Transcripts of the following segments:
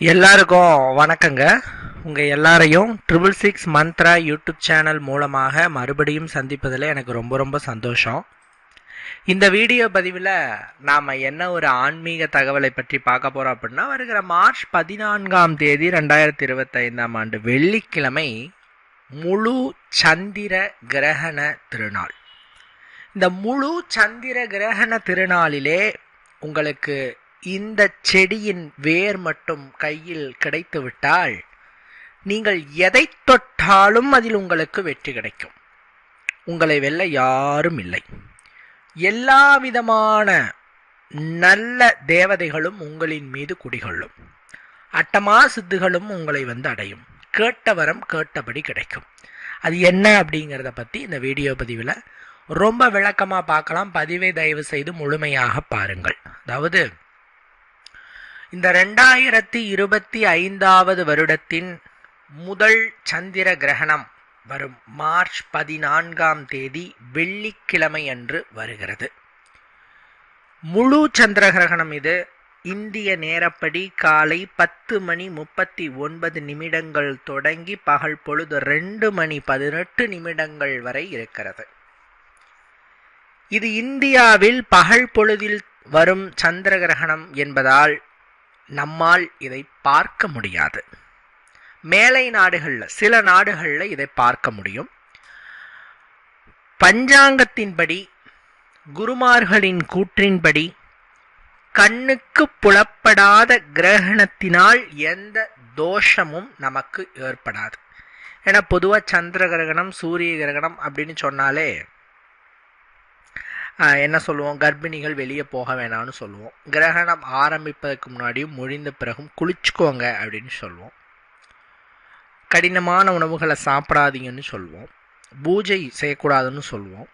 எல்லாருக்கும் வணக்கங்க. உங்கள் எல்லாரையும் triple six Mantra YouTube channel மூலமாக மறுபடியும் சந்திப்பதில் எனக்கு ரொம்ப ரொம்ப சந்தோஷம். இந்த வீடியோ பதிவில் நாம் என்ன ஒரு ஆன்மீக தகவலை பற்றி பார்க்க போகிறோம் அப்படின்னா வருகிற மார்ச் பதினான்காம் தேதி ரெண்டாயிரத்தி இருபத்தைந்தாம் ஆண்டு வெள்ளிக்கிழமை முழு சந்திர கிரகண திருநாள். இந்த முழு சந்திர கிரகண திருநாளிலே உங்களுக்கு இந்த செடியின் வேர் மட்டும் கையில் கிடைத்துவிட்டால் நீங்கள் எதை தொட்டாலும் அதில் உங்களுக்கு வெற்றி கிடைக்கும். உங்களை வெல்ல யாரும் இல்லை. எல்லா விதமான நல்ல தேவதைகளும் உங்களின் மீது குடிகொள்ளும். அட்டமா சித்துகளும் உங்களை வந்து அடையும். கேட்ட வரம் கேட்டபடி கிடைக்கும். அது என்ன அப்படிங்கிறத பற்றி இந்த வீடியோ பதிவில் ரொம்ப விளக்கமாக பார்க்கலாம். பதிவை தயவு செய்து முழுமையாக பாருங்கள். அதாவது இந்த ரெண்டாயிரத்தி இருபத்தி ஐந்தாவது வருடத்தின் முதல் சந்திர கிரகணம் வரும் மார்ச் பதினான்காம் தேதி வெள்ளிக்கிழமை அன்று வருகிறது. முழு சந்திர கிரகணம் இது. இந்திய நேரப்படி காலை பத்து மணி முப்பத்தி ஒன்பது நிமிடங்கள் தொடங்கி பகல் பொழுது ரெண்டு மணி பதினெட்டு நிமிடங்கள் வரை இருக்கிறது. இது இந்தியாவில் பகல் பொழுதில் வரும் சந்திர கிரகணம் என்பதால் நம்மால் இதை பார்க்க முடியாது. மேலை நாடுகளில் சில நாடுகளில் இதை பார்க்க முடியும். பஞ்சாங்கத்தின்படி குருமார்களின் கூற்றின்படி கண்ணுக்கு புலப்படாத கிரகணத்தினால் எந்த தோஷமும் நமக்கு ஏற்படாது. ஏன்னா பொதுவாக சந்திர கிரகணம் சூரிய கிரகணம் அப்படின்னு சொன்னாலே என்ன சொல்லுவோம்? கர்ப்பிணிகள் வெளியே போக வேணாம்னு சொல்லுவோம். கிரகணம் ஆரம்பிப்பதற்கு முன்னாடியும் முடிந்த பிறகும் குளிச்சுக்கோங்க அப்படின்னு சொல்லுவோம். கடினமான உணவுகளை சாப்பிடாதீங்கன்னு சொல்லுவோம். பூஜை செய்யக்கூடாதுன்னு சொல்லுவோம்.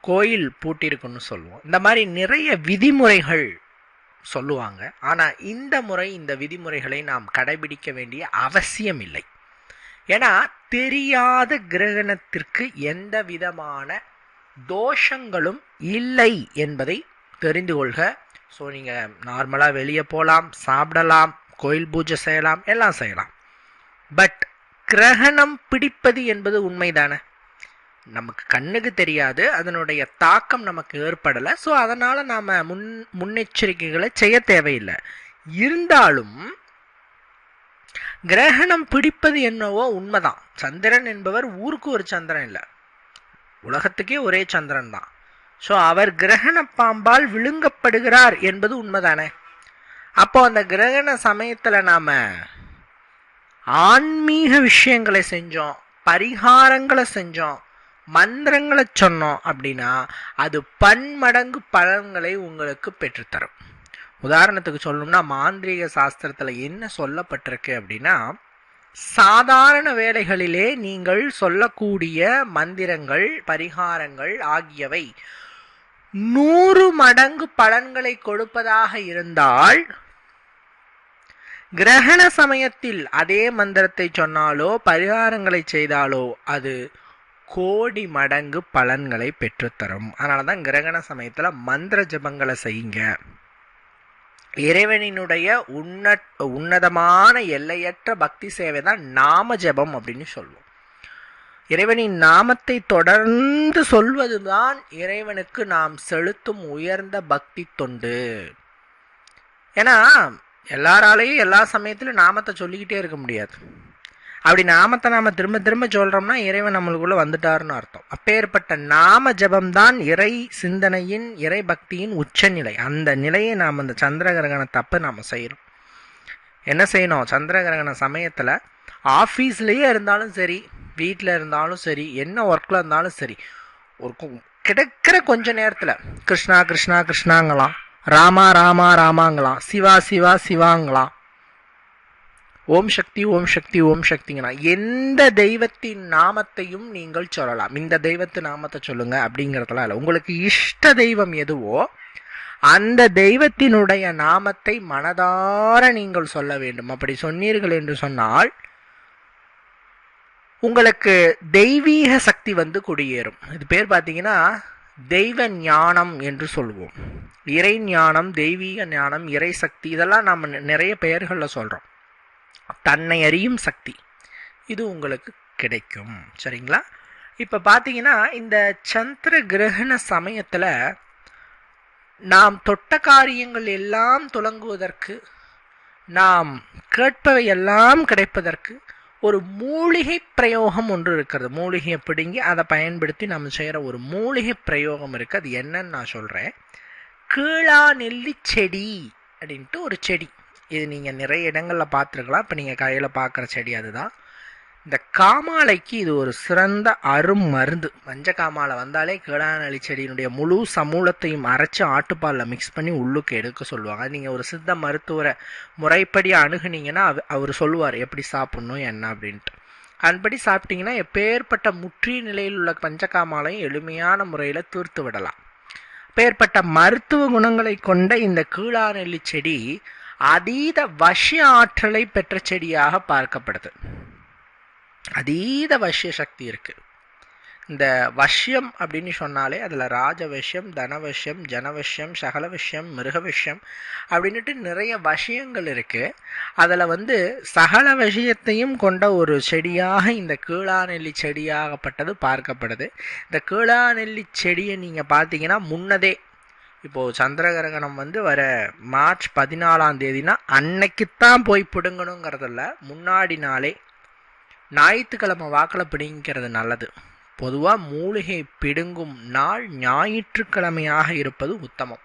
கோயில் பூட்டிருக்குன்னு சொல்லுவோம். இந்த மாதிரி நிறைய விதிமுறைகள் சொல்லுவாங்க. ஆனால் இந்த முறை இந்த விதிமுறைகளை நாம் கடைபிடிக்க வேண்டிய அவசியம் இல்லை. ஏன்னா தெரியாத கிரகணத்திற்கு எந்த விதமான தோஷங்களும் இல்லை என்பதை தெரிந்து கொள்க. ஸோ நீங்கள் நார்மலாக வெளியே போகலாம் சாப்பிடலாம் கோயில் பூஜை செய்யலாம் எல்லாம் செய்யலாம். பட் கிரகணம் பிடிப்பது என்பது உண்மைதானே? நமக்கு கண்ணுக்கு தெரியாது அதனுடைய தாக்கம் நமக்கு ஏற்படலை. ஸோ அதனால் நாம் முன் முன்னெச்சரிக்கைகளை செய்ய தேவையில்லை. இருந்தாலும் கிரகணம் பிடிப்பது என்னவோ உண்மைதான். சந்திரன் என்பவர் ஊருக்கு ஒரு சந்திரன் இல்லை. உலகத்துக்கே ஒரே சந்திரன் தான் ஸோ அவர் கிரகண பாம்பால் விழுங்கப்படுகிறார் என்பது உண்மைதானே? அப்போ அந்த கிரகண சமயத்தில் நாம் ஆன்மீக விஷயங்களை செஞ்சோம் பரிகாரங்களை செஞ்சோம் மந்திரங்களை சொன்னோம் அப்படின்னா அது பன்மடங்கு பலன்களை உங்களுக்கு பெற்றுத்தரும். உதாரணத்துக்கு சொல்லணும்னா மாந்திரீக சாஸ்திரத்தில் என்ன சொல்லப்பட்டிருக்கு அப்படின்னா சாதாரண வேலைகளிலே நீங்கள் சொல்லக்கூடிய மந்திரங்கள் பரிகாரங்கள் ஆகியவை நூறு மடங்கு பலன்களை கொடுப்பதாக இருந்தால் கிரகண சமயத்தில் அதே மந்திரத்தை சொன்னாலோ பரிகாரங்களை செய்தாலோ அது கோடி மடங்கு பலன்களை பெற்றுத்தரும். அதனால தான் கிரகண சமயத்தில் மந்திர ஜபங்களை செய்யுங்க. இறைவனினுடைய உன்ன உன்னதமான எல்லையற்ற பக்தி சேவை தான் நாம ஜபம் அப்படின்னு சொல்லுவோம். இறைவனின் நாமத்தை தொடர்ந்து சொல்வதுதான் இறைவனுக்கு நாம் செலுத்தும் உயர்ந்த பக்தி தொண்டு. ஏன்னா எல்லாராலையும் எல்லா சமயத்திலும் நாமத்தை சொல்லிக்கிட்டே இருக்க முடியாது. அப்படி நாமத்தை நாம திரும்ப திரும்ப சொல்றோம்னா இறைவன் நம்மளுக்குள்ள வந்துட்டாருன்னு அர்த்தம். அப்பேற்பட்ட நாம ஜபம்தான் இறை சிந்தனையின் இறை பக்தியின் உச்சநிலை. அந்த நிலையை நாம் அந்த சந்திர கிரகண தப்பு நாம் செய்கிறோம் என்ன செய்யணும்? சந்திர கிரகண சமயத்தில் ஆஃபீஸ்லேயே இருந்தாலும் சரி வீட்டில் இருந்தாலும் சரி என்ன ஒர்க்கில் இருந்தாலும் சரி ஒரு கிடைக்கிற கொஞ்ச நேரத்தில் கிருஷ்ணா கிருஷ்ணா கிருஷ்ணாங்களாம் ராமா ராமா ராமாங்களாம் சிவா சிவா சிவாங்களாம் ஓம் சக்தி ஓம் சக்தி ஓம் சக்திங்கண்ணா எந்த தெய்வத்தின் நாமத்தையும் நீங்கள் சொல்லலாம். இந்த தெய்வத்து நாமத்தை சொல்லுங்க அப்படிங்கிறதெல்லாம் இல்லை. உங்களுக்கு இஷ்ட தெய்வம் எதுவோ அந்த தெய்வத்தினுடைய நாமத்தை மனதார நீங்கள் சொல்ல வேண்டும். அப்படி சொன்னீர்கள் என்று சொன்னால் உங்களுக்கு தெய்வீக சக்தி வந்து குடியேறும். இது பேர் பார்த்தீங்கன்னா தெய்வ ஞானம் என்று சொல்லுவோம் இறை ஞானம் தெய்வீக ஞானம் இறை சக்தி இதெல்லாம் நம்ம நிறைய பெயர்களில் சொல்கிறோம் தன்னை அறியும் சக்தி. இது உங்களுக்கு கிடைக்கும். சரிங்களா? இப்போ பார்த்தீங்கன்னா இந்த சந்திர கிரகண சமயத்தில் நாம் தொட்ட காரியங்கள் எல்லாம் துலங்குவதற்கு நாம் கேட்பவை எல்லாம் கிடைப்பதற்கு ஒரு மூலிகை பிரயோகம் ஒன்று இருக்கிறது. மூலிகையை பிடுங்கி அதை பயன்படுத்தி நம்ம செய்கிற ஒரு மூலிகை பிரயோகம் இருக்குது அது என்னன்னு நான் சொல்கிறேன் கீழா நெல்லி செடி அப்படின்ட்டு ஒரு செடி. இது நீங்கள் நிறைய இடங்களில் பார்த்துருக்கலாம். இப்போ நீங்கள் கையில் பார்க்குற செடி அதுதான். இந்த காமாலைக்கு இது ஒரு சிறந்த அரும் மருந்து. மஞ்ச காமாலை வந்தாலே கீழாநெல்லி செடியினுடைய முழு சமூலத்தையும் அரைச்சி ஆட்டுப்பாலில் மிக்ஸ் பண்ணி உள்ளுக்கு எடுக்க சொல்லுவாங்க. நீங்கள் ஒரு சித்த மருத்துவரை முறைப்படி அணுகுனீங்கன்னா அவ- அவர் சொல்லுவார் எப்படி சாப்பிட்ணும் என்ன? அப்படின்ட்டு. அதன்படி சாப்பிட்டீங்கன்னா எப்பேற்பட்ட முற்றிய நிலையில் உள்ள பஞ்சகாமாலையும் எளிமையான முறையில் தீர்த்து விடலாம். அப்பேற்பட்ட மருத்துவ குணங்களை கொண்ட இந்த கீழாநெல்லி செடி அதீத வசிய ஆற்றலை பெற்ற செடியாக பார்க்கப்படுது. அதீத வசிய சக்தி இருக்கு. இந்த வஷ்யம் அப்படின்னு சொன்னாலே அதில் ராஜவஷ்யம் தனவஷ்யம் ஜனவஷ்யம் சகலவஷ்யம் மிருகவஷ்யம் அப்படின்ட்டு நிறைய வசியங்கள் இருக்குது அதில் வந்து சகல விஷயத்தையும் கொண்ட ஒரு செடியாக இந்த கீழாநெல்லி செடியாகப்பட்டது பார்க்கப்படுது. இந்த கீழாநெல்லி செடியை நீங்கள் பார்த்தீங்கன்னா முன்னதே இப்போது சந்திரகிரகணம் வந்து வர மார்ச் பதினாலாம் தேதினா அன்னைக்குத்தான் போய் பிடுங்கணுங்கிறதில்ல. முன்னாடி நாளே ஞாயிற்றுக்கிழமை வாக்கில் பிடிங்கிறது நல்லது. பொதுவாக மூலிகை பிடுங்கும் நாள் ஞாயிற்றுக்கிழமையாக இருப்பது உத்தமம்.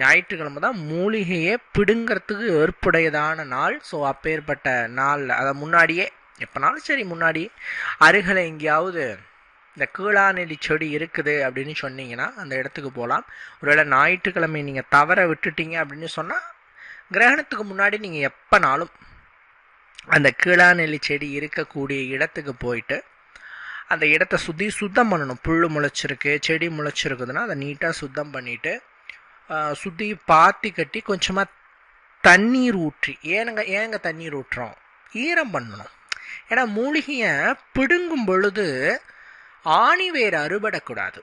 ஞாயிற்றுக்கிழமை தான் மூலிகையை பிடுங்கிறதுக்கு ஏற்புடையதான நாள். ஸோ அப்பேற்பட்ட நாளில் அதை முன்னாடியே எப்போனாலும் சரி முன்னாடி அருகில் எங்கேயாவது இந்த கீழாநெல்லி செடி இருக்குது அப்படின்னு சொன்னீங்கன்னா அந்த இடத்துக்கு போகலாம் ஒருவேளை ஞாயிற்றுக்கிழமை நீங்கள் தவற விட்டுட்டீங்க அப்படின்னு சொன்னால் கிரகணத்துக்கு முன்னாடி நீங்கள் எப்போனாலும் அந்த கீழாநெல்லி செடி இருக்கக்கூடிய இடத்துக்கு போயிட்டு அந்த இடத்த சுற்றி சுத்தம் பண்ணணும். புல் முளைச்சிருக்கு செடி முளைச்சிருக்குதுன்னா அதை நீட்டாக சுத்தம் பண்ணிவிட்டு சுற்றி பாத்தி கட்டி கொஞ்சமாக தண்ணீர் ஊற்றி ஏனுங்க ஏங்க தண்ணீர் ஊற்றுறோம்? ஈரம் பண்ணணும். ஏன்னா மூலிகையை பிடுங்கும் பொழுது ஆணி வேர் அறுபடக்கூடாது.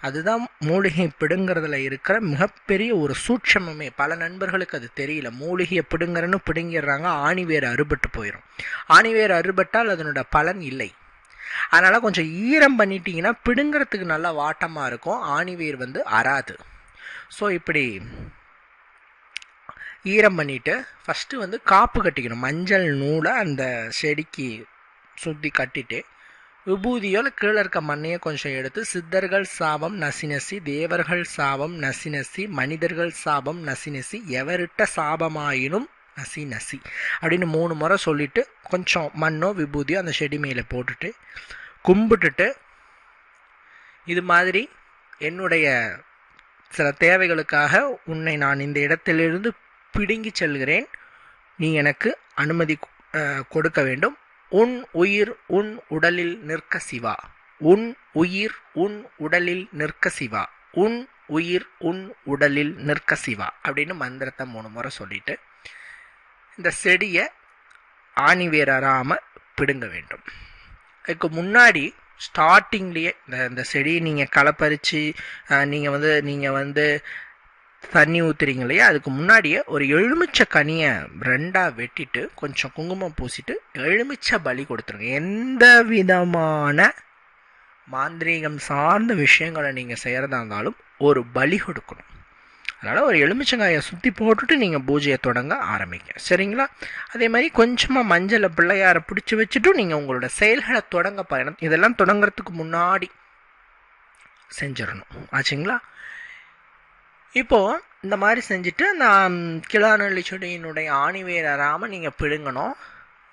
அதுதான் மூலிகை பிடுங்கிறதுல இருக்கிற மிகப்பெரிய ஒரு சூட்சமமே. பல நண்பர்களுக்கு அது தெரியல. மூலிகையை பிடுங்குறன்னு பிடுங்கிடுறாங்க ஆணி வேர் அறுபட்டு போயிடும் ஆணி வேர் அறுபட்டால் அதனோட பலன் இல்லை. அதனால் கொஞ்சம் ஈரம் பண்ணிட்டீங்கன்னா பிடுங்கிறதுக்கு நல்லா வாட்டமாக இருக்கும். ஆணிவேர் வந்து அறாது. ஸோ இப்படி ஈரம் பண்ணிவிட்டு ஃபஸ்ட்டு வந்து காப்பு கட்டிக்கணும். மஞ்சள் நூலை அந்த செடிக்கு சுற்றி கட்டிட்டு விபூதியோல் கீழே இருக்க மண்ணையை கொஞ்சம் எடுத்து சித்தர்கள் சாபம் நசி நசி தேவர்கள் சாபம் நசி நசி மனிதர்கள் சாபம் நசி நசி எவரிட்ட சாபமாயினும் நசி நசி அப்படின்னு மூணு முறை சொல்லிட்டு கொஞ்சம் மண்ணோ விபூதியோ அந்த செடி மேலே போட்டுட்டு கும்பிட்டுட்டு இது மாதிரி என்னுடைய சில தேவைகளுக்காக உன்னை நான் இந்த இடத்திலிருந்து பிடுங்கி செல்கிறேன். நீ எனக்கு அனுமதி கொடுக்க வேண்டும். உன் உயிர் உன் உடலில் நிற்க சிவா. உன் உயிர் உன் உடலில் நிற்க சிவா. உன் உயிர் உன் உடலில் நிற்க சிவா அப்படின்னு மந்திரத்தை மூணு முறை சொல்லிட்டு இந்த செடியை ஆணி வேறாம பிடுங்க வேண்டும். இதுக்கு முன்னாடி ஸ்டார்டிங்லேயே இந்த இந்த செடியை நீங்கள் களை பறித்து நீங்கள் வந்து நீங்கள் வந்து தண்ணி ஊற்றுறீங்க இல்லையா? அதுக்கு முன்னாடியே ஒரு எலுமிச்சை கனியை ரெண்டாக வெட்டிட்டு கொஞ்சம் குங்குமம் பூசிட்டு எலுமிச்சை பலி கொடுத்துருங்க. எந்த விதமான மாந்திரீகம் சார்ந்த விஷயங்களை நீங்கள் செய்கிறதா இருந்தாலும் ஒரு பலி கொடுக்கணும். அதனால் ஒரு எலுமிச்சங்காயை சுற்றி போட்டுட்டு நீங்கள் பூஜையை தொடங்க ஆரம்பிங்க. சரிங்களா? அதே மாதிரி கொஞ்சமாக மஞ்சளை பிள்ளையாரை பிடிச்சி வச்சுட்டும் நீங்கள் உங்களோட செயல்களை தொடங்க பயணம். இதெல்லாம் தொடங்குறதுக்கு முன்னாடி செஞ்சிடணும். ஆச்சுங்களா? இப்போது இந்த மாதிரி செஞ்சுட்டு அந்த கிளாநெல்லி செடியினுடைய ஆணி வேர் அறாமல் நீங்கள் பிடுங்கணும்.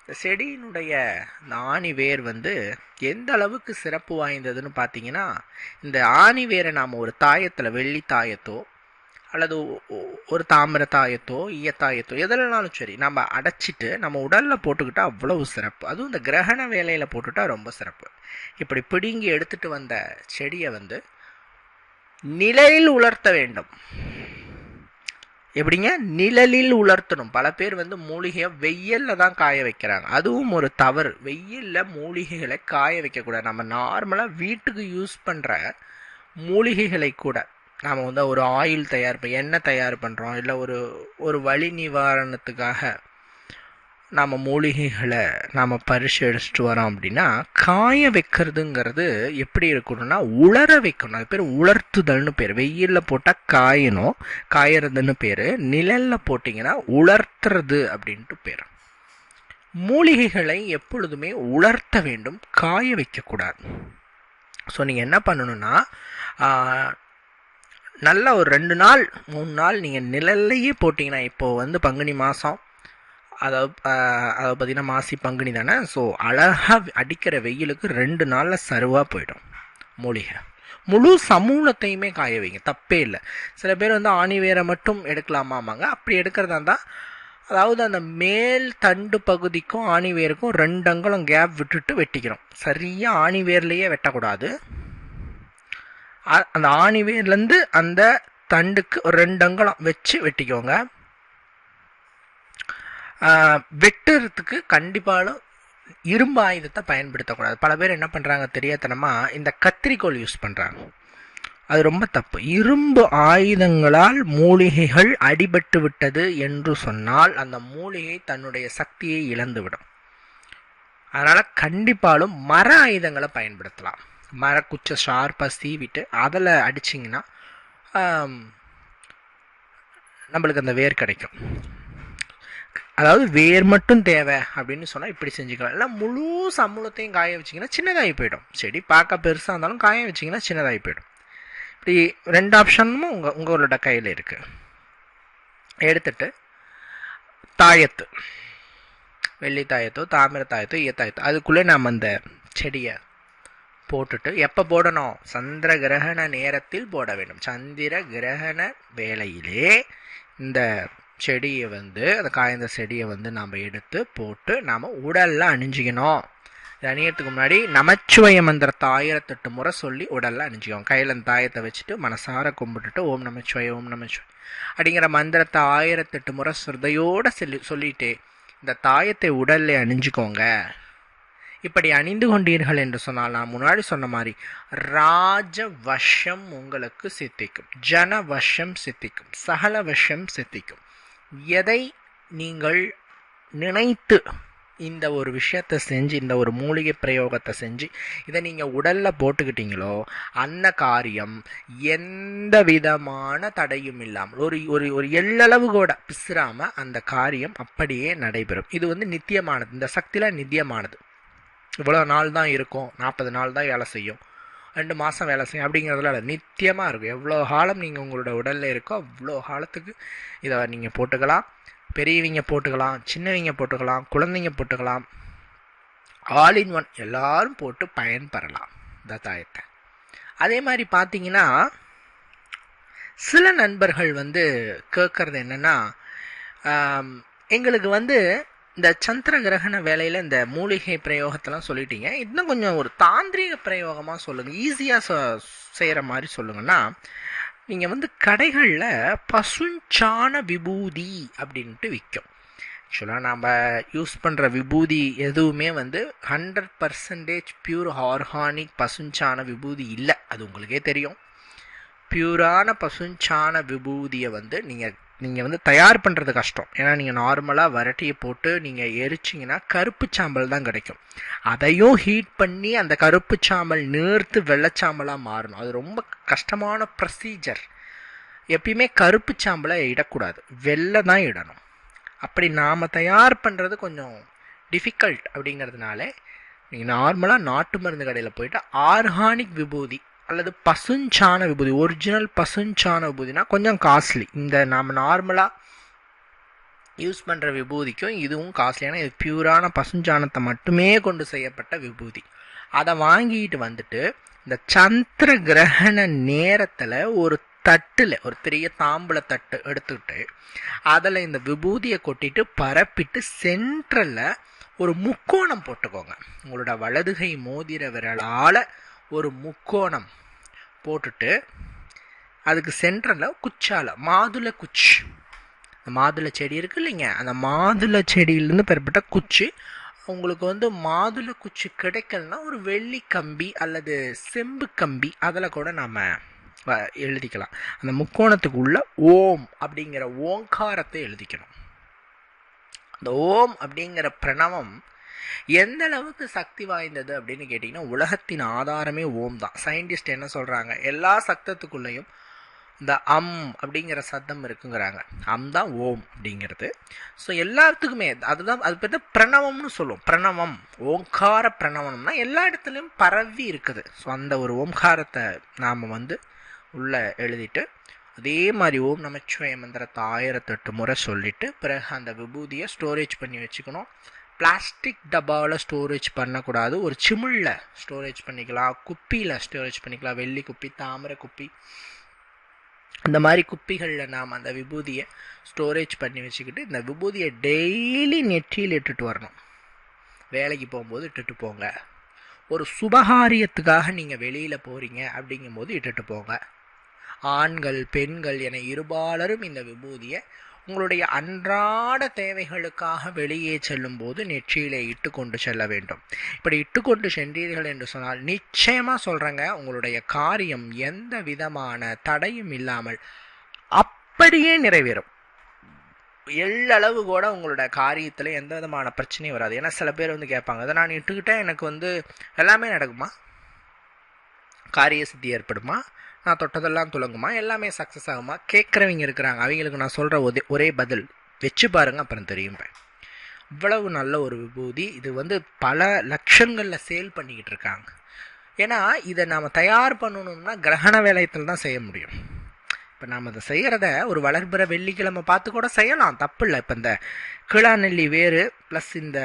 இந்த செடியினுடைய இந்த ஆணி வேர் வந்து எந்த அளவுக்கு சிறப்பு வாய்ந்ததுன்னு பார்த்தீங்கன்னா இந்த ஆணி வேரை நாம் ஒரு தாயத்தில் வெள்ளி தாயத்தோ அல்லது ஒரு தாமிர தாயத்தோ ஈயத்தாயத்தோ எதுலனாலும் சரி நம்ம அடைச்சிட்டு நம்ம உடலில் போட்டுக்கிட்டா அவ்வளவு சிறப்பு. அதுவும் இந்த கிரகண வேலையில் போட்டுட்டா ரொம்ப சிறப்பு. இப்படி பிடுங்கி எடுத்துகிட்டு வந்த செடியை வந்து நிழலில் உலர்த்த வேண்டும். எப்படிங்க? நிழலில் உலர்த்தணும். பல பேர் வந்து மூலிகையை வெயில்ல தான் காய வைக்கிறாங்க. அதுவும் ஒரு தவறு. வெயில்ல மூலிகைகளை காய வைக்கக்கூடாது. நம்ம நார்மலாக வீட்டுக்கு யூஸ் பண்ணுற மூலிகைகளை கூட நாம் வந்து ஒரு ஆயில் தயார் எண்ணெய் தயார் பண்ணுறோம் இல்லை ஒரு ஒரு வலி நிவாரணத்துக்காக நாம் மூலிகைகளை நாம் பரிசு அடிச்சுட்டு வரோம் அப்படின்னா காய வைக்கிறதுங்கிறது எப்படி இருக்கணும்னா உலர வைக்கணும். அது பேர் உலர்த்துதல்னு பேர். வெயிலில் போட்டால் காயணும். காயறதுன்னு பேர். நிழலில் போட்டிங்கன்னா உலர்த்துறது அப்படின்ட்டு பேர். மூலிகைகளை எப்பொழுதுமே உலர்த்த வேண்டும். காய வைக்கக்கூடாது. ஸோ நீங்கள் என்ன பண்ணணும்னா நல்லா ஒரு ரெண்டு நாள் மூணு நாள் நீங்கள் நிழல்லையே போட்டிங்கன்னா இப்போது வந்து பங்குனி மாதம் அதாவது அதை பார்த்தீங்கன்னா மாசி பங்குனி தானே? ஸோ அழகாக அடிக்கிற வெயிலுக்கு ரெண்டு நாளில் சருவாக போயிடும் மூலிகை. முழு சமூலத்தையுமே காய வைங்க தப்பே இல்லை. சில பேர் வந்து ஆணி வேரை மட்டும் எடுக்கலாமாமாங்க அப்படி எடுக்கிறதா இருந்தால் அதாவது அந்த மேல் தண்டு பகுதிக்கும் ஆணி வேருக்கும் ரெண்டு அங்கலம் கேப் விட்டுட்டு வெட்டிக்கிறோம். சரியாக ஆணி வேர்லேயே வெட்டக்கூடாது. அந்த ஆணி வேர்லேருந்து அந்த தண்டுக்கு ஒரு ரெண்டு அங்கலம் வச்சு வெட்டிக்கோங்க. வெட்டுறதுக்கு கண்டிப்பாலும் இரும்பு ஆயுதத்தை பயன்படுத்தக்கூடாது. பல பேர் என்ன பண்ணுறாங்க தெரியாதனமாக இந்த கத்திரிக்கோள் யூஸ் பண்ணுறாங்க அது ரொம்ப தப்பு. இரும்பு ஆயுதங்களால் மூலிகைகள் அடிபட்டு விட்டது என்று சொன்னால் அந்த மூலிகை தன்னுடைய சக்தியை இழந்துவிடும். அதனால் கண்டிப்பாலும் மர ஆயுதங்களை பயன்படுத்தலாம். மரக்குச்சை ஷார்ப்பாக சீவிட்டு அதில் அடிச்சிங்கன்னா நம்மளுக்கு அந்த வேர் கிடைக்கும். அதாவது வேர் மட்டும் தேவை அப்படின்னு சொன்னால் இப்படி செஞ்சுக்கலாம். இல்லை முழு சம்பளத்தையும் காய வச்சிங்கன்னா சின்னதாகி போயிடும். செடி பார்க்க பெருசாக இருந்தாலும் காய வச்சிங்கன்னா சின்னதாகி போயிடும். இப்படி ரெண்டு ஆப்ஷனும் உங்கள் உங்களோட கையில் இருக்குது எடுத்துட்டு தாயத்து. வெள்ளி தாயத்தோ தாமிர தாயத்தோ ஈய தாயத்தோ அதுக்குள்ளே நாம் அந்த செடியை போட்டுட்டு எப்போ போடணும்? சந்திர கிரகண நேரத்தில் போட வேண்டும். சந்திர கிரகண வேளையிலே இந்த செடியை வந்து அந்த காய்ந்த செடியை வந்து நாம் எடுத்து போட்டு நாம் உடலில் அணிஞ்சிக்கணும். இது அணியறதுக்கு முன்னாடி நமச்சிவய மந்திரத்தை ஆயிரத்தெட்டு முறை சொல்லி உடலில் அணிஞ்சிக்கோம் கையில் அந்த தாயத்தை வச்சுட்டு மனசார கும்பிட்டுட்டு ஓம் நமச்சிவய ஓம் நமச்சிவய அப்படிங்கிற மந்திரத்தை ஆயிரத்தெட்டு முறை ஸ்ரத்தையோடு சொல்லி சொல்லிட்டு இந்த தாயத்தை உடலில் அணிஞ்சுக்கோங்க. இப்படி அணிந்து கொண்டீர்கள் என்று சொன்னால் நான் முன்னாடி சொன்ன மாதிரி ராஜ வஷம் உங்களுக்கு சித்திக்கும் ஜன வஷம் சித்திக்கும் சகல வஷம் சித்திக்கும். எதை நீங்கள் நினைத்து இந்த ஒரு விஷயத்தை செஞ்சு இந்த ஒரு மூலிகை பிரயோகத்தை செஞ்சு இதை நீங்கள் உடலில் போட்டுக்கிட்டீங்களோ அந்த காரியம் எந்த விதமான தடையும் இல்லாமல் ஒரு ஒரு ஒரு எள்ளளவு கூட பிசுறாமல் அந்த காரியம் அப்படியே நடைபெறும். இது வந்து நித்தியமானது. இந்த சக்தியில் நித்தியமானது. இவ்வளோ நாள் தான் இருக்கும் நாற்பது நாள் தான் வேலை செய்யும். ரெண்டு மாதம் வேலை செய்யும் அப்படிங்கிறதுல நித்தியமாக இருக்கும். எவ்வளோ காலம் நீங்கள் உங்களோட உடலில் இருக்கோ அவ்வளோ காலத்துக்கு இதை நீங்கள் போட்டுக்கலாம். பெரியவங்க போட்டுக்கலாம் சின்னவங்க போட்டுக்கலாம் குழந்தைங்க போட்டுக்கலாம். ஆல் இன் ஒன் எல்லாரும் போட்டு பயன்பெறலாம். இந்த தாயத்தை. அதே மாதிரி பார்த்தீங்கன்னா சில நண்பர்கள் வந்து கேட்குறது என்னென்னா எங்களுக்கு வந்து இந்த சந்திர கிரகண வேலையில் இந்த மூலிகை பிரயோகத்தெல்லாம் சொல்லிட்டீங்க. இன்னும் கொஞ்சம் ஒரு தாந்திரிக பிரயோகமாக சொல்லுங்கள் ஈஸியாக செய்கிற மாதிரி சொல்லுங்கன்னா நீங்கள் வந்து கடைகளில் பசுஞ்சான விபூதி அப்படின்ட்டு விற்கும் ஆக்சுவலாக நாம் யூஸ் பண்ணுற விபூதி எதுவுமே வந்து ஹண்ட்ரட் பர்சன்டேஜ் பியூர் ஆர்கானிக் பசுஞ்சான விபூதி இல்லை. அது உங்களுக்கே தெரியும். பியூரான பசுஞ்சான விபூதியை வந்து நீங்கள் நீங்கள் வந்து தயார் பண்ணுறது கஷ்டம். ஏன்னா நீங்கள் நார்மலாக வரட்டியை போட்டு நீங்கள் எரிச்சிங்கன்னா கருப்பு சாம்பல் தான் கிடைக்கும். அதையும் ஹீட் பண்ணி அந்த கருப்பு சாம்பல் நேர்த்து வெள்ளச்சாம்பலாக மாறணும். அது ரொம்ப கஷ்டமான ப்ரொசீஜர் எப்பயுமே கருப்பு சாம்பலை இடக்கூடாது. வெள்ளை தான் இடணும். அப்படி நாம் தயார் பண்ணுறது கொஞ்சம் டிஃபிகல்ட் அப்படிங்கிறதுனால நீங்கள் நார்மலாக நாட்டு மருந்து கடையில் போயிட்டு ஆர்கானிக் விபூதி அல்லது பசுஞ்சாண விபூதி ஒரிஜினல் பசுஞ்சான விபூதினா கொஞ்சம் காஸ்ட்லி இந்த நாம் நார்மலாக யூஸ் பண்ணுற விபூதிக்கும் இதுவும் காஸ்ட்லியான இது பியூரான பசுஞ்சாணத்தை மட்டுமே கொண்டு செய்யப்பட்ட விபூதி. அதை வாங்கிட்டு வந்துட்டு இந்த சந்திர கிரகண நேரத்தில் ஒரு தட்டில் ஒரு பெரிய தாம்பூல தட்டு எடுத்துக்கிட்டு அதில் இந்த விபூதியை கொட்டிட்டு பரப்பிட்டு சென்ட்ரலில் ஒரு முக்கோணம் போட்டுக்கோங்க. உங்களோட வலதுகை மோதிர விரலால் ஒரு முக்கோணம் போட்டுட்டு அதுக்கு சென்டரில் குச்சால மாதுளை குச்சி அந்த மாதுளை செடி இருக்கு இல்லைங்க அந்த மாதுளை செடியிலேருந்து பெறப்பட்ட குச்சி. உங்களுக்கு வந்து மாதுளை குச்சி கிடைக்கலனா ஒரு வெள்ளி கம்பி அல்லது செம்பு கம்பி அதில் கூட நாம் எழுதிக்கலாம். அந்த முக்கோணத்துக்கு உள்ள ஓம் அப்படிங்கிற ஓங்காரத்தை எழுதிக்கணும். அந்த ஓம் அப்படிங்கிற பிரணவம் எந்த அளவுக்கு சக்தி வாய்ந்தது அப்படின்னு கேட்டிங்கன்னா உலகத்தின் ஆதாரமே ஓம் தான். சயின்டிஸ்ட் என்ன சொல்கிறாங்க எல்லா சத்தத்துக்குள்ளேயும் இந்த அம் அப்படிங்கிற சத்தம் இருக்குங்கிறாங்க. அம் தான் ஓம் அப்படிங்கிறது. ஸோ எல்லாத்துக்குமே அதுதான் அது பேர் பிரணவம்னு சொல்லுவோம். பிரணவம் ஓங்கார பிரணவம்னா எல்லா இடத்துலையும் பரவி இருக்குது. ஸோ அந்த ஒரு ஓம்காரத்தை நாம் வந்து உள்ளே எழுதிட்டு அதே மாதிரி ஓம் நமச்சிவாய மந்திரத்தை ஆயிரத்தெட்டு முறை சொல்லிவிட்டு பிறகு அந்த விபூதியை ஸ்டோரேஜ் பண்ணி வச்சுக்கணும். பிளாஸ்டிக் டப்பாவில் ஸ்டோரேஜ் பண்ணக்கூடாது. ஒரு சிமிழில் ஸ்டோரேஜ் பண்ணிக்கலாம். குப்பியில் ஸ்டோரேஜ் பண்ணிக்கலாம். வெள்ளி குப்பி தாமரை குப்பி. இந்த மாதிரி குப்பிகளில் நாம் அந்த விபூதியை ஸ்டோரேஜ் பண்ணி வச்சுக்கிட்டு இந்த விபூதியை டெய்லி நெற்றியில் இட்டுட்டு வரணும். வேலைக்கு போகும்போது இட்டுட்டு போங்க. ஒரு சுபகாரியத்துக்காக நீங்கள் வெளியில் போகிறீங்க அப்படிங்கும்போது இட்டுட்டு போங்க. ஆண்கள் பெண்கள் என இருபாலரும் இந்த விபூதியை உங்களுடைய அன்றாட தேவைகளுக்காக வெளியே செல்லும் போது நெற்றியிலே இட்டு கொண்டு செல்ல வேண்டும். இப்படி இட்டு கொண்டு சென்றீர்கள் என்று சொன்னால் நிச்சயமாக சொல்கிறேங்க உங்களுடைய காரியம் எந்த விதமான தடையும் இல்லாமல் அப்படியே நிறைவேறும். எள்ளளவு கூட உங்களோட காரியத்தில் எந்த விதமான பிரச்சனையும் வராது. ஏன்னா சில பேர் வந்து கேட்பாங்க அதை நான் இட்டுக்கிட்டேன் எனக்கு வந்து எல்லாமே நடக்குமா? காரிய சித்தி ஏற்படுமா? நான் தொட்டதெல்லாம் துளங்குமா எல்லாமே சக்ஸஸ் ஆகுமா? கேட்குறவங்க இருக்கிறாங்க. அவங்களுக்கு நான் சொல்கிற ஒரே ஒரே பதில் வச்சு பாருங்கள் அப்புறம் தெரியும் இவ்வளவு நல்ல ஒரு விபூதி. இது வந்து பல லட்சங்களில் சேல் பண்ணிக்கிட்டு இருக்காங்க. ஏன்னா இதை நாம் தயார் பண்ணணும்னா கிரகண வேலையத்தில் தான் செய்ய முடியும். இப்போ நாம் அதை செய்கிறத ஒரு வளர்பிற வெள்ளிக்கிழமை பார்த்து கூட செய்யலாம். தப்பு இல்லை. இப்போ இந்த கிளாநெல்லி வேறு ப்ளஸ் இந்த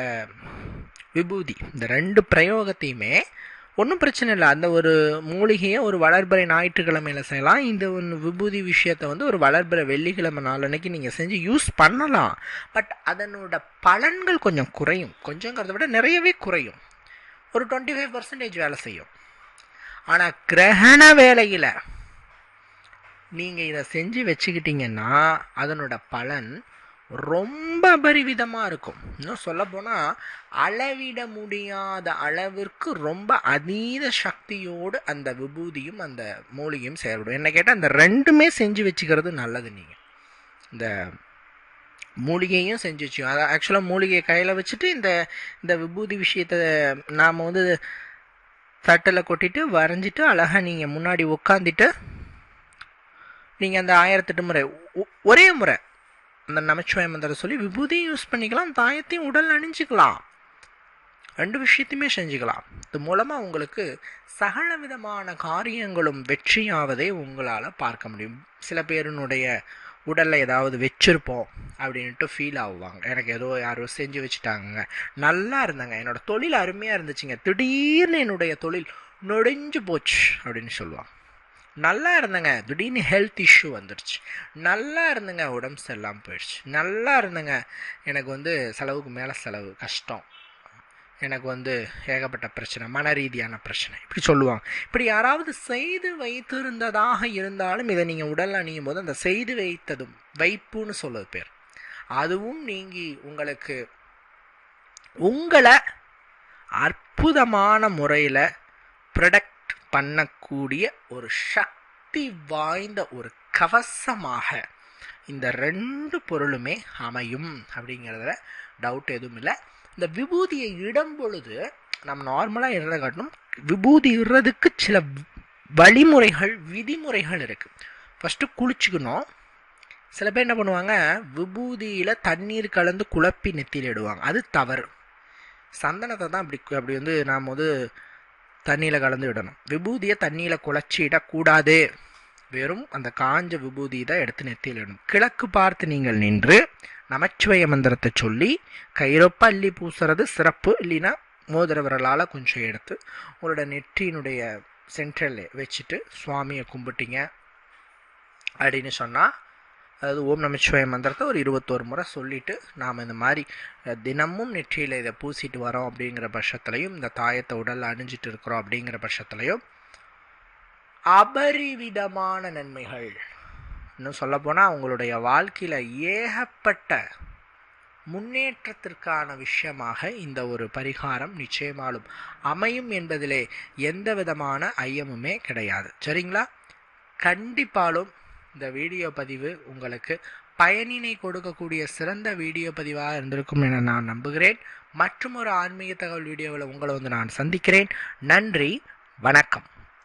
விபூதி இந்த ரெண்டு பிரயோகத்தையுமே ஒன்றும் பிரச்சனை இல்லை. அந்த ஒரு மூலிகையை ஒரு வளர்பிறை ஞாயிற்றுக்கிழமையில் செய்யலாம். இந்த ஒன்று விபூதி விஷயத்தை வந்து ஒரு வளர்பிறை வெள்ளிக்கிழமை நாளன்னைக்கு நீங்கள் செஞ்சு யூஸ் பண்ணலாம். பட் அதனோட பலன்கள் கொஞ்சம் குறையும். கொஞ்சங்கிறத விட நிறையவே குறையும். ஒரு டுவெண்ட்டி ஃபைவ் பர்சன்டேஜ் வேலை செய்யும். ஆனால் கிரகண வேலையில் நீங்கள் இதை செஞ்சு வச்சுக்கிட்டிங்கன்னா அதனோட பலன் ரொம்ப அபரிவிதமாக இருக்கும். இன்னும் சொல்லப்போனால் அளவிட முடியாத அளவிற்கு ரொம்ப அதீத சக்தியோடு அந்த விபூதியும் அந்த மூலிகையும் செயல்படும். என்ன கேட்டால் அந்த ரெண்டுமே செஞ்சு வச்சுக்கிறது நல்லது நீங்கள் இந்த மூலிகையும் செஞ்சு வச்சு அதை ஆக்சுவலாக மூலிகையை கையில் வச்சுட்டு இந்த இந்த விபூதி விஷயத்தை நாம் வந்து தட்டில் கொட்டிட்டு வரைஞ்சிட்டு அழகாக நீங்கள் முன்னாடி உட்காந்துட்டு நீங்கள் அந்த ஆயிரத்தெட்டு முறை ஒரே முறை அந்த நமச்சிவாய மந்திரம் சொல்லி விபூதியும் யூஸ் பண்ணிக்கலாம் தாயத்தையும் உடல் அணிஞ்சிக்கலாம். ரெண்டு விஷயத்தையுமே செஞ்சுக்கலாம். இது மூலமாக உங்களுக்கு சகல விதமான காரியங்களும் வெற்றியாவதை உங்களால் பார்க்க முடியும். சில பேருனுடைய உடலில் ஏதாவது வச்சுருப்போம் அப்படின்ட்டு ஃபீல் ஆகுவாங்க. எனக்கு ஏதோ யாரோ செஞ்சு வச்சுட்டாங்க நல்லா இருந்தாங்க. என்னோடய தொழில் அருமையாக இருந்துச்சுங்க. திடீர்னு என்னுடைய தொழில் நொடிஞ்சு போச்சு அப்படின்னு சொல்லுவாங்க. நல்லா இருந்தேங்க. திடீர்னு ஹெல்த் இஷ்யூ வந்துடுச்சு நல்லா இருந்தேங்க உடம்பு சரியில்லாமல் போயிடுச்சு. நல்லா இருந்தேங்க. எனக்கு வந்து செலவுக்கு மேலே செலவு கஷ்டம். எனக்கு வந்து ஏகப்பட்ட பிரச்சனை மன ரீதியான பிரச்சனை. இப்படி சொல்லுவாங்க. இப்படி யாராவது செய்து வைத்திருந்ததாக இருந்தாலும் இதை நீங்கள் உடல் அணியும் போது அந்த செய்து வைத்ததும் வைப்புன்னு சொல்லுது பேர். அதுவும் நீங்கி உங்களுக்கு உங்களை அற்புதமான முறையில் ப்ரொடக்ட் பண்ணக்கூடிய ஒரு சக்தி வாய்ந்த ஒரு கவசமாக இந்த ரெண்டு பொருளுமே அமையும் அப்படிங்கிறதுல டவுட் எதுவும் இல்லை. இந்த விபூதியை இடும் பொழுது நம்ம நார்மலாக இடுறத காட்டணும்? விபூதி இடுறதுக்கு சில வழிமுறைகள் விதிமுறைகள் இருக்குது ஃபஸ்ட்டு குளிச்சுக்கணும். சில பேர் என்ன பண்ணுவாங்க? விபூதியில் தண்ணீர் கலந்து குழப்பி நெத்தியில் இடுவாங்க. அது தவறு. சந்தனத்தை தான் அப்படி அப்படி வந்து நாம் வந்து தண்ணியில் கலந்து விடணும். விபூதியை தண்ணியில் குழச்சிடக்கூடாது வெறும் அந்த காஞ்ச விபூதி தான் எடுத்து நெத்தியில் இடணும். கிழக்கு பார்த்து நீங்கள் நின்று நமச்சிவய மந்திரத்தை சொல்லி கைரொப்ப அள்ளி பூசுறது சிறப்பு. இல்லைன்னா மோதிர விரலால் கொஞ்சம் எடுத்து உங்களோட நெற்றியினுடைய சென்ட்ரல் வச்சுட்டு சுவாமியை கும்பிட்டீங்க அப்படின்னு சொன்னால் அதாவது ஓம் நமச்சிவாய மந்திரத்தை ஒரு இருபத்தோரு முறை சொல்லிவிட்டு நாம் இந்த மாதிரி தினமும் நெற்றியில் இதை பூசிட்டு வரோம் அப்படிங்கிற பட்சத்துலையும் இந்த தாயத்தை உடலில் அணிஞ்சிட்டு இருக்கிறோம் அப்படிங்கிற பட்சத்துலையும் அபரிவிதமான நன்மைகள். இன்னும் சொல்லப்போனால் அவங்களுடைய வாழ்க்கையில் ஏகப்பட்ட முன்னேற்றத்திற்கான விஷயமாக இந்த ஒரு பரிகாரம் நிச்சயமாலும் அமையும் என்பதிலே எந்த விதமான ஐயமுமே கிடையாது. சரிங்களா? கண்டிப்பாலும் இந்த வீடியோ பதிவு உங்களுக்கு பயனினை கொடுக்கக்கூடிய சிறந்த வீடியோ பதிவாக இருந்திருக்கும் என நான் நம்புகிறேன். மற்றும் ஒரு ஆன்மீக தகவல் வீடியோவில் உங்களை வந்து நான் சந்திக்கிறேன். நன்றி. வணக்கம்.